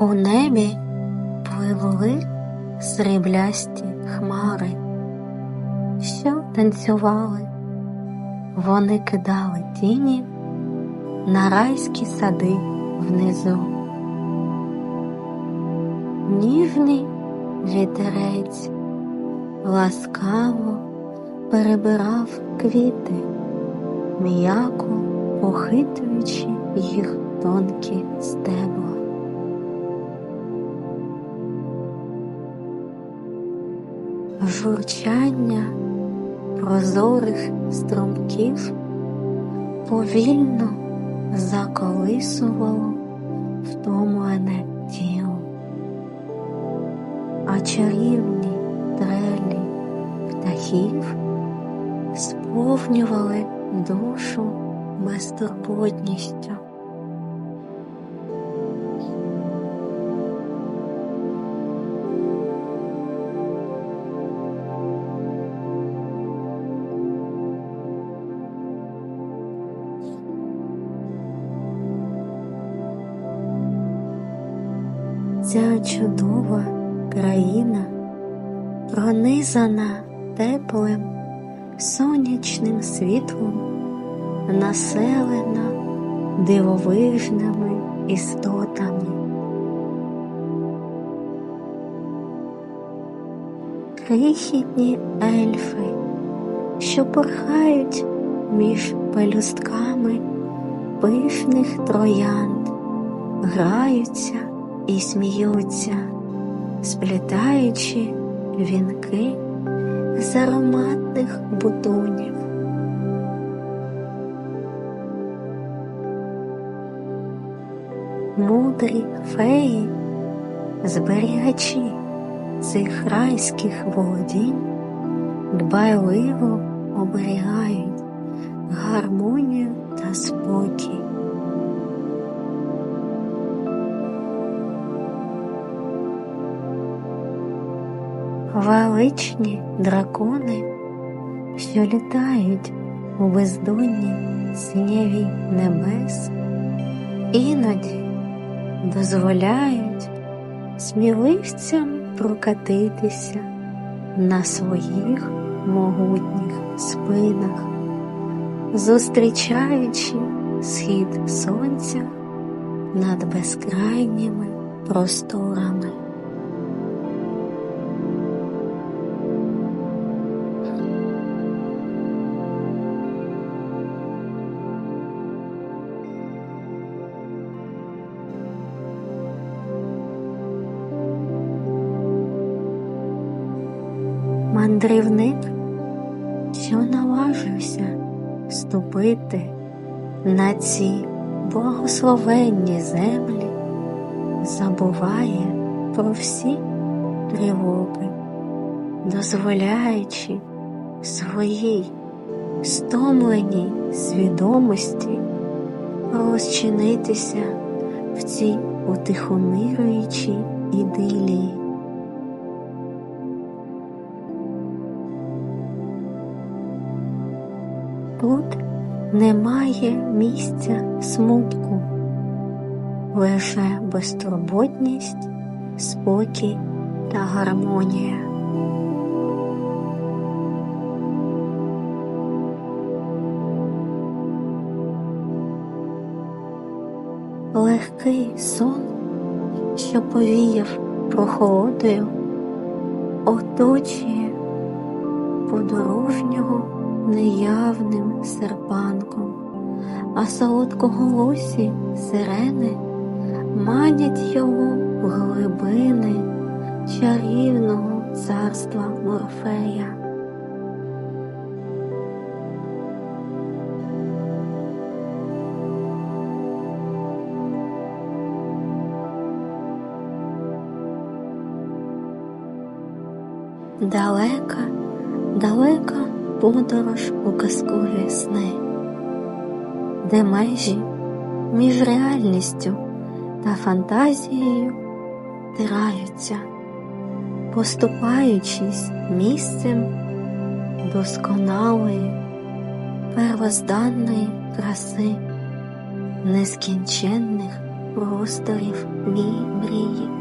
У небі пливли сріблясті хмари, що танцювали, вони кидали тіні на райські сади внизу. Ніжний вітерець ласкаво перебирав квіти, м'яко похитуючи їх тонкі стебла. Журчання прозорих струмків повільно заколисувало втомлене тіло, а чарівні трелі птахів сповнювали душу безтурботністю. Ця чудова країна, пронизана теплим сонячним світлом, населена дивовижними істотами. Крихітні ельфи, що порхають між пелюстками пишних троянд, граються і сміються, сплітаючи вінки з ароматних бутонів. Мудрі феї, зберігачі цих райських володінь, дбайливо оберігають гармонію та спокій. Величні дракони, що літають у бездонні синєві небес, іноді дозволяють сміливцям прокатитися на своїх могутніх спинах, зустрічаючи схід сонця над безкрайніми просторами. Мандрівник, що наважився ступити на ці благословенні землі, забуває про всі тривоги, дозволяючи своїй стомленій свідомості розчинитися в цій утихомирюючій ідилії. Тут немає місця смутку, лише безтурботність, спокій та гармонія. Легкий сон, що повіяв прохолодою, оточує подорожнього неявним серпанком, а солодкоголосі сирени манять його в глибини чарівного царства Морфея. Далека, далека подорож у казкові сни, де межі між реальністю та фантазією тираються, поступаючись місцем досконалої, первозданної краси, нескінченних просторів мій мрії.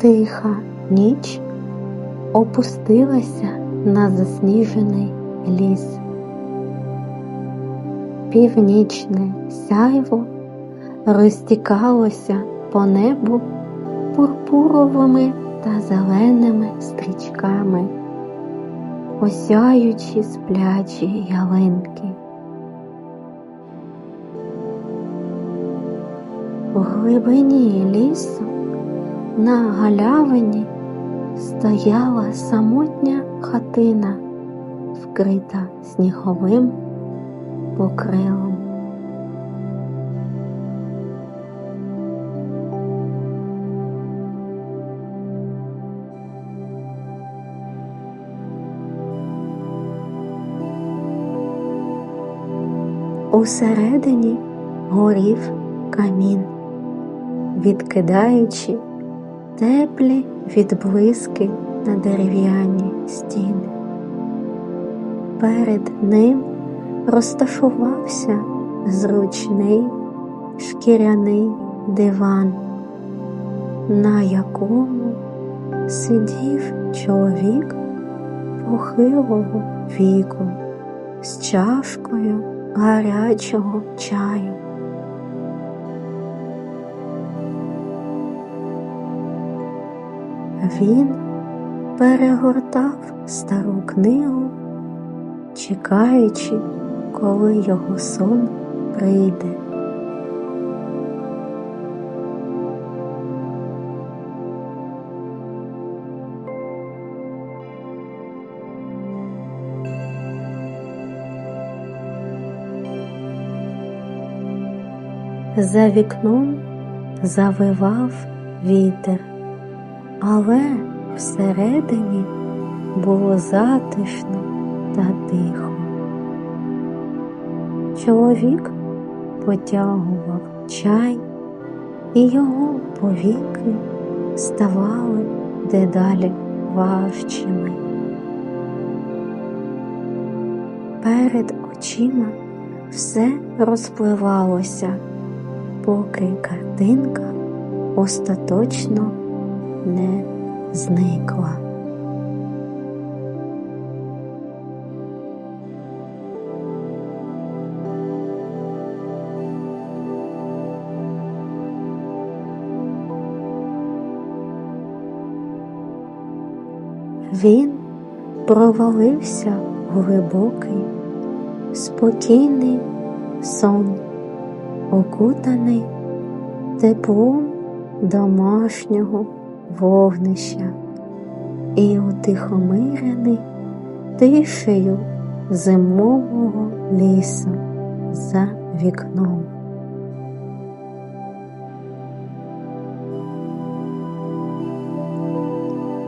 Тиха ніч опустилася на засніжений ліс. Північне сяйво розтікалося по небу пурпуровими та зеленими стрічками, осяючи сплячі ялинки. У глибині лісу на галявині стояла самотня хатина, вкрита сніговим покрилом. Усередині горів камін, відкидаючи теплі відблиски на дерев'яні стіни. Перед ним розташувався зручний шкіряний диван, на якому сидів чоловік похилого віку з чашкою гарячого чаю. Він перегортав стару книгу, чекаючи, коли його сон прийде. За вікном завивав вітер але всередині було затишно та тихо. Чоловік потягував чай, і його повіки ставали дедалі важчими. Перед очима все розпливалося, поки картинка остаточно не зникла. Він провалився в глибокий, спокійний сон, окутаний теплом домашнього вогнища і утихомирений тишею зимового лісу за вікном.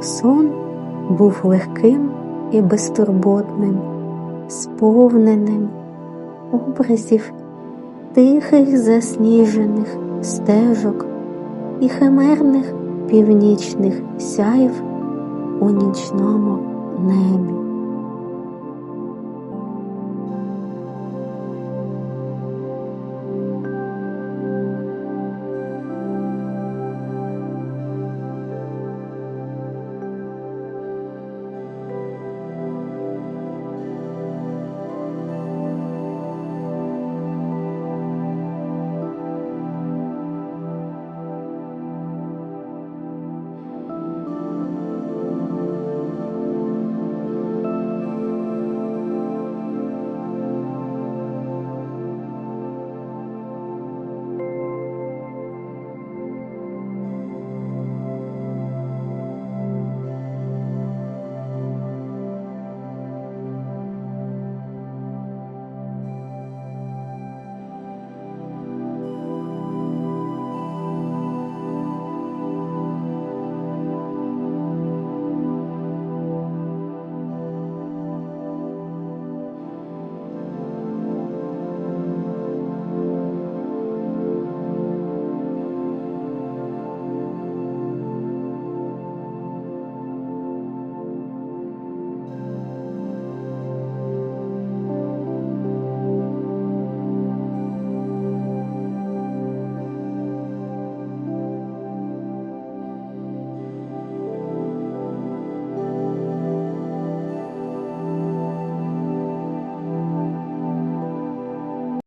Сон був легким і безтурботним, сповненим образів тихих засніжених стежок і химерних північних сяїв у нічному небі.